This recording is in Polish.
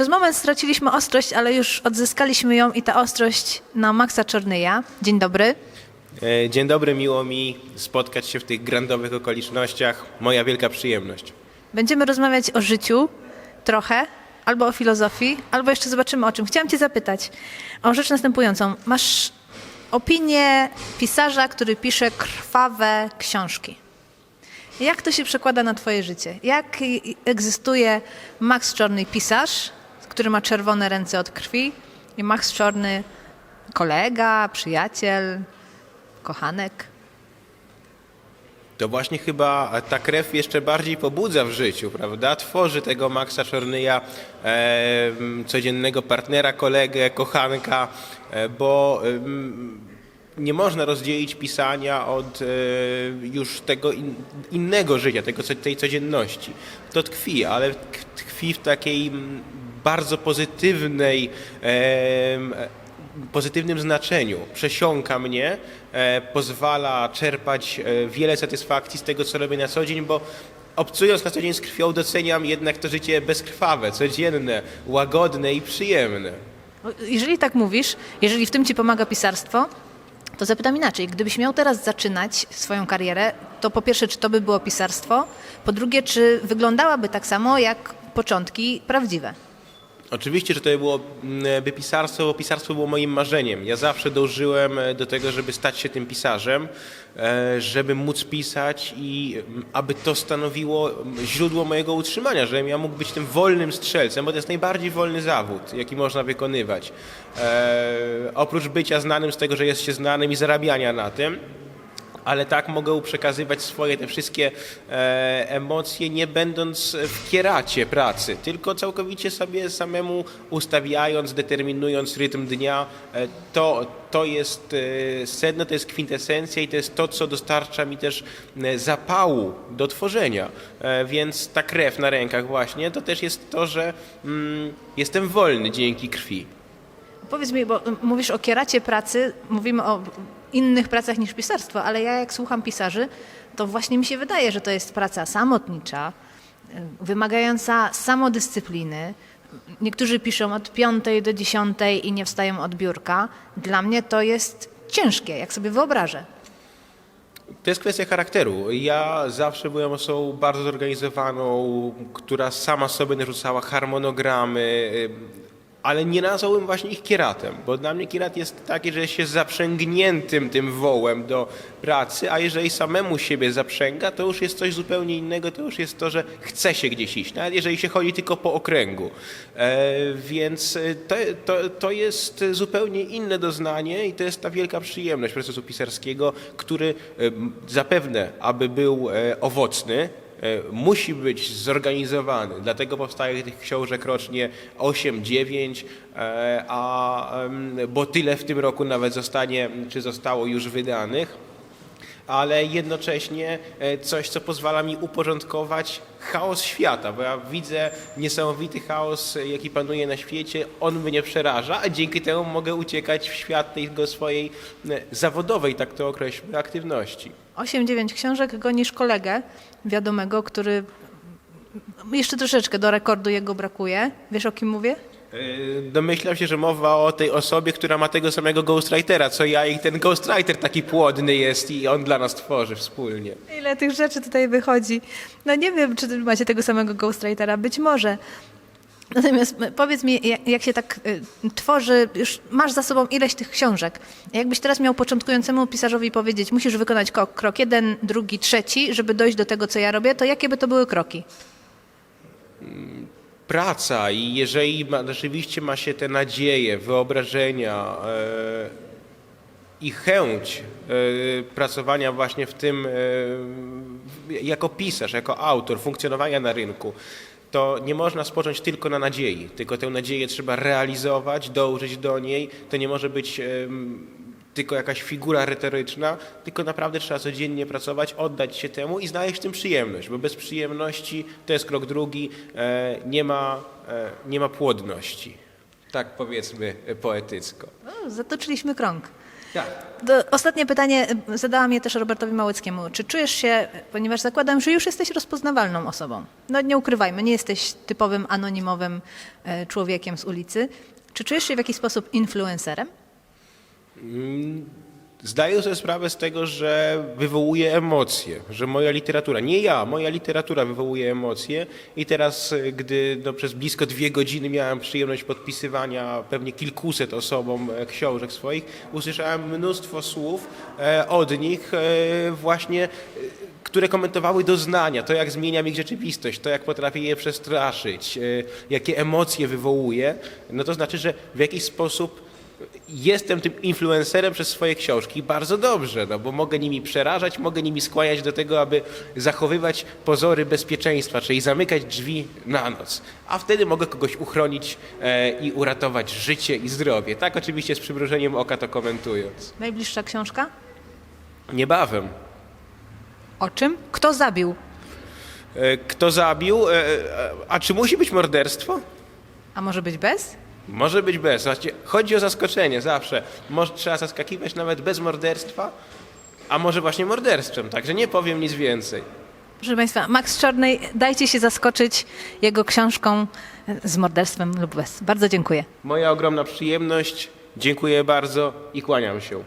Przez moment straciliśmy ostrość, ale już odzyskaliśmy ją i ta ostrość na Maxa Czornyja. Dzień dobry. E, Dzień dobry, miło mi spotkać się w tych grandowych okolicznościach. Moja wielka przyjemność. Będziemy rozmawiać o życiu trochę, albo o filozofii, albo jeszcze zobaczymy o czym. Chciałam Cię zapytać o rzecz następującą. Masz opinię pisarza, który pisze krwawe książki. Jak to się przekłada na Twoje życie? Jak egzystuje Max Czorny pisarz, który ma czerwone ręce od krwi, i Max Czorny kolega, przyjaciel, kochanek? To właśnie chyba ta krew jeszcze bardziej pobudza w życiu, prawda? Tworzy tego Maxa Czornyja, e, codziennego partnera, kolegę, kochanka, e, bo em, nie można rozdzielić pisania od e, już tego in, innego życia, tego, tej codzienności. To tkwi, ale tkwi w takiej bardzo pozytywnej pozytywnym znaczeniu. Przesiąka mnie, e, pozwala czerpać e, wiele satysfakcji z tego, co robię na co dzień, bo obcując na co dzień z krwią, doceniam jednak to życie bezkrwawe, codzienne, łagodne i przyjemne. Bo Jeżeli tak mówisz, jeżeli w tym ci pomaga pisarstwo, to zapytam inaczej. Gdybyś miał teraz zaczynać swoją karierę, to po pierwsze, czy to by było pisarstwo? Po drugie, czy wyglądałaby tak samo jak początki prawdziwe? Oczywiście, że to było mm, by pisarstwo, bo pisarstwo było moim marzeniem. Ja zawsze dążyłem e, do tego, żeby stać się tym pisarzem, e, żeby móc pisać i mm, aby to stanowiło mm, źródło mojego utrzymania, żebym ja mógł być tym wolnym strzelcem, bo to jest najbardziej wolny zawód, jaki można wykonywać. E, oprócz bycia znanym z tego, że jest się znanym i zarabiania na tym, ale tak mogę przekazywać swoje te wszystkie e, emocje, nie będąc w kieracie pracy, tylko całkowicie sobie samemu ustawiając, determinując rytm dnia. E, to, to jest e, sedno, to jest kwintesencja i to jest to, co dostarcza mi też e, zapału do tworzenia. E, więc ta krew na rękach właśnie, to też jest to, że mm, jestem wolny dzięki krwi. Powiedz mi, bo mówisz o kieracie pracy, mówimy o innych pracach niż pisarstwo, ale ja jak słucham pisarzy, to właśnie mi się wydaje, że to jest praca samotnicza, y, wymagająca samodyscypliny. Niektórzy piszą od piątej do dziesiątej i nie wstają od biurka. Dla mnie to jest ciężkie, jak sobie wyobrażę. To jest kwestia charakteru. Ja zawsze byłem osobą bardzo zorganizowaną, która sama sobie narzucała harmonogramy, y, ale nie nazwałbym właśnie ich kieratem, bo dla mnie kierat jest taki, że jest się zaprzęgniętym tym wołem do pracy, a jeżeli samemu siebie zaprzęga, to już jest coś zupełnie innego, to już jest to, że chce się gdzieś iść, nawet jeżeli się chodzi tylko po okręgu. E, więc y, to, to, to jest zupełnie inne doznanie i to jest ta wielka przyjemność procesu pisarskiego, który y, zapewne, aby był e, owocny, e, musi być zorganizowany. Dlatego powstaje tych książek rocznie 8, 9, e, a, bo tyle w tym roku nawet zostanie, czy zostało już wydanych ale jednocześnie e, coś, co pozwala mi uporządkować chaos świata, bo ja widzę niesamowity chaos, jaki panuje na świecie, on mnie przeraża, a dzięki temu mogę uciekać w świat tego swojej e, zawodowej, tak to określmy, aktywności. 8-9 książek gonisz kolegę wiadomego, który jeszcze troszeczkę do rekordu jego brakuje. Wiesz o kim mówię? E, Domyślam się, że mowa o tej osobie, która ma tego samego ghostwritera, co ja i ten ghostwriter taki płodny jest i on dla nas tworzy wspólnie. Ile tych rzeczy tutaj wychodzi. No nie wiem, czy macie tego samego ghostwritera, być może. Natomiast powiedz mi, jak, się tak y, tworzy, już masz za sobą ileś tych książek. Jakbyś teraz miał początkującemu pisarzowi powiedzieć, musisz wykonać krok, krok jeden, drugi, trzeci, żeby dojść do tego, co ja robię, to jakie by to były kroki? Praca i jeżeli ma, rzeczywiście ma się te nadzieje, wyobrażenia e, i chęć e, pracowania właśnie w tym e, jako pisarz, jako autor, funkcjonowania na rynku, to nie można spocząć tylko na nadziei, tylko tę nadzieję trzeba realizować, dążyć do niej. To nie może być tylko jakaś figura retoryczna, tylko naprawdę trzeba codziennie pracować, oddać się temu i znaleźć w tym przyjemność, bo bez przyjemności to jest krok drugi, e, nie ma, e, nie ma płodności. Tak powiedzmy e, poetycko. O, zatoczyliśmy krąg. Tak. Do, ostatnie pytanie zadałam je też Robertowi Małeckiemu. Czy czujesz się, ponieważ zakładam, że już jesteś rozpoznawalną osobą, no nie ukrywajmy, nie jesteś typowym anonimowym człowiekiem z ulicy, czy czujesz się w jakiś sposób influencerem? Zdaję sobie sprawę z tego, że wywołuje emocje, że moja literatura, nie ja, moja literatura wywołuje emocje i teraz, y, gdy no, przez blisko dwie godziny miałem przyjemność podpisywania pewnie kilkuset osobom e, książek swoich, usłyszałem mnóstwo słów e, od nich e, właśnie, które komentowały doznania, to jak zmieniam ich rzeczywistość, to jak potrafię je przestraszyć, jakie emocje wywołuje, no to znaczy, że w jakiś sposób jestem tym influencerem przez swoje książki bardzo dobrze, no bo mogę nimi przerażać, mogę nimi skłaniać do tego, aby zachowywać pozory bezpieczeństwa, czyli zamykać drzwi na noc. A wtedy mogę kogoś uchronić e, i uratować życie i zdrowie. Tak oczywiście z przymrużeniem oka to komentując. Najbliższa książka? Niebawem. O czym? Kto zabił? E, kto zabił? E, e, a czy musi być morderstwo? A może być bez? Może być bez. Znaczy, chodzi o zaskoczenie zawsze. Może trzeba zaskakiwać nawet bez morderstwa, a może właśnie morderstwem, także nie powiem nic więcej. Proszę Państwa, Max Czarnej, dajcie się zaskoczyć jego książką e, z morderstwem lub bez. Bardzo dziękuję. Moja ogromna przyjemność. Dziękuję bardzo i kłaniam się.